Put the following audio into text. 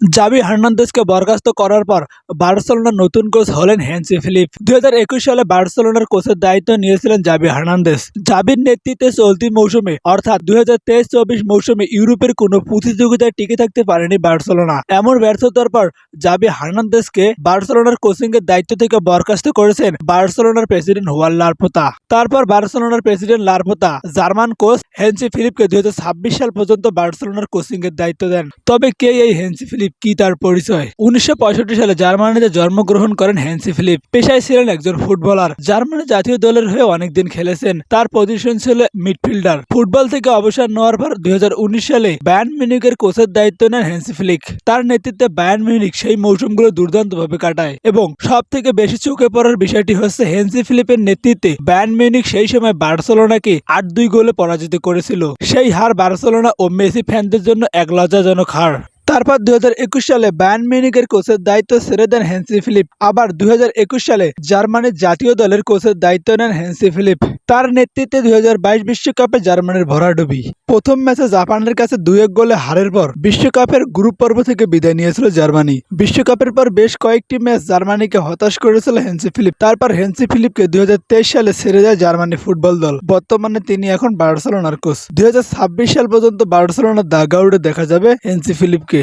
জাবি হার্নান্দেজকে বরখাস্ত করার পর বার্সেলোনার নতুন কোচ হলেন হ্যান্সি ফিলিপ। দুই হাজার একুশ সালে বার্সেলোনার কোচের দায়িত্ব নিয়েছিলেন জাবি হার্নান্দেজ জাবির নেতৃত্বে চলতি মৌসুমে, অর্থাৎ দুই হাজার তেইশ চব্বিশ মৌসুমে ইউরোপের কোনো প্রতিযোগিতায় টিকে থাকতে পারেনি বার্সেলোনা। এমন ব্যর্থতার পর জাবি হার্নান্দেজকে বার্সেলোনার কোচিং এর দায়িত্ব থেকে বরখাস্ত করেছেন বার্সেলোনার প্রেসিডেন্ট হুয়ান লারপোতা তারপর বার্সেলোনার president Laporta German coach Hansi ফিলিপকে দুই হাজার ছাব্বিশ সাল পর্যন্ত বার্সেলোনার কোচিং এর দায়িত্ব দেন। তবে কে এই হেন্সি ফিলিপ? কি তার পরিচয়? উনিশশো পঁয়ষট্টি সালে জার্মানিতে জন্মগ্রহণ করেন হেন্সি ফিলিপ। পেশায় ছিলেন একজন ফুটবলার। জার্মানি জাতীয় দলের হয়ে অনেকদিন খেলেছেন। তার পজিশন ছিল মিডফিল্ডার। ফুটবল থেকে অবসর নেওয়ার পর দুই হাজার উনিশ সালে বায়ান মিউনিকের কোচের দায়িত্ব নেন হেন্সি ফ্লিক তার নেতৃত্বে বায়ান মিউনিক সেই মৌসুমগুলো দুর্দান্তভাবে কাটায় এবং সব থেকে বেশি চোখে পড়ার বিষয়টি হচ্ছে হেন্সি ফিলিপের নেতৃত্বে বায়ান মিউনিক সেই সময় বার্সেলোনাকে আট দুই গোলে পরাজিত করেছিল। সেই হার বার্সেলোনা ও মেসি ফ্যানদের জন্য এক লজ্জাজনক হার। তারপর দুই হাজার একুশ সালে বায়ান মিউনিকের কোচের দায়িত্ব ছেড়ে দেন হেন্সি ফিলিপ। আবার দুই হাজার একুশ সালে জার্মানির জাতীয় দলের কোচের দায়িত্ব নেন হেন্সি ফিলিপ। তার নেতৃত্বে দুই বিশ্বকাপে জার্মানির ভরাডুবি। প্রথম ম্যাচে জাপানের কাছে দুই এক গোলে হারের পর বিশ্বকাপের গ্রুপ পর্ব থেকে বিদায় নিয়েছিল জার্মানি। বিশ্বকাপের পর বেশ কয়েকটি ম্যাচ জার্মানিকে হতাশ করেছিল হেন্সি ফিলিপ। তারপর হেন্সি ফিলিপকে দুই হাজার তেইশ সালে ছেড়ে দেয় জার্মানি ফুটবল দল। বর্তমানে তিনি এখন বার্সেলোনার কোচ। দুই হাজার ছাব্বিশ সাল পর্যন্ত বার্সেলোনার দাগাউডে দেখা যাবে হেন্সি ফিলিপকে।